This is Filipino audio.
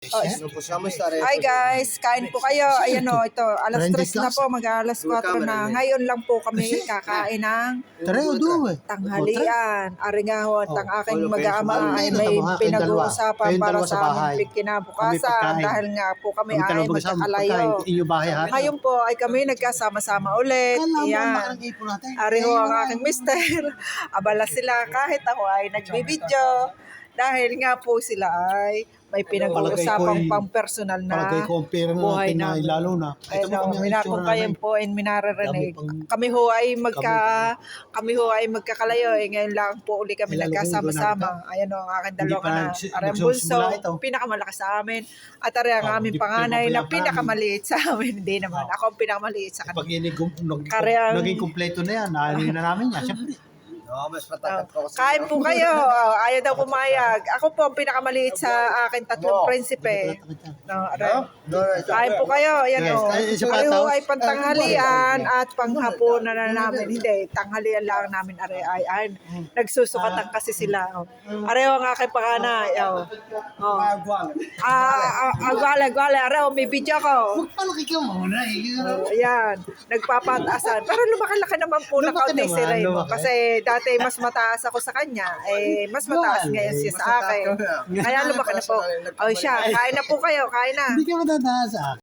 Oh, Ano po siya? Kamusta rin? Hi guys, kain po kayo. Ayan o, ito, alas Trending 3 na po, mag-alas 4 na. Ngayon lang po kami kakain ng Tara, tanghalian. Ari nga ho, at ang aking Oh, mag-aama ay may pinag-uusapan para sa aming kinabukasan dahil nga po kami ay magkakalayo. Inyo bahay ha? Ngayon po ay kami nagkasama-sama ulit. Ayan. Ari ho ang aking mister. Abala sila kahit ako ay nagbibideo. Dahil nga po sila ay may pinag-uusapang ko'y- pang personal na Palagay ko ang pera na buhay natin na namin. lalo na. Ay, no, ang minakong itsura kayo po and minaririnig. Kami pang- Kami ho ay magka kami ho ay magkakalayo eh. Ngayon lang po uli kami nagkasama-sama. Ayan o, ang aking Hindi dalawa pa na. nagsi- ang nagsusimula bunso, ito. pinakamalaki sa amin. At ari ang Oh, aming hindi panganay na pinakamaliit sa amin. Hindi naman. Oh. Ako ang pinakamaliit sa Pag kanila. inig, nag, Kare ang- naging kumpleto na yan, nahalin na namin yan. Siyempre, Oo, mas matatat ko kasi. Kain po kayo. Oh, Ayaw daw pumayag. Ako po ang pinakamaliit sa akin tatlong prinsipe. No, ari. Kain po kayo. Ayan Yes. o. Ay, isa pa, ay pantanghalian at panghapunan na namin. Hindi, tanghalian lang namin are ay, ay nagsusukatan kasi sila. Oh. Areho ang aking panganay. Oh. Oh. Ah, ah, agwala, agwala. Areho, may video ko. magpalaki ka muna eh. Oh, ayan, nagpapataasan. Pero lumaki-laki naman po na Lumaki kaunti si naman, Raymond. lumaki. Kasi dati mas mataas ako sa kanya. Eh, mas mataas Lumaki. ngayon siya sa akin. Kaya lumaki na po. Oh, siya, kain na po kayo, kain na. Hindi ka matataas ah.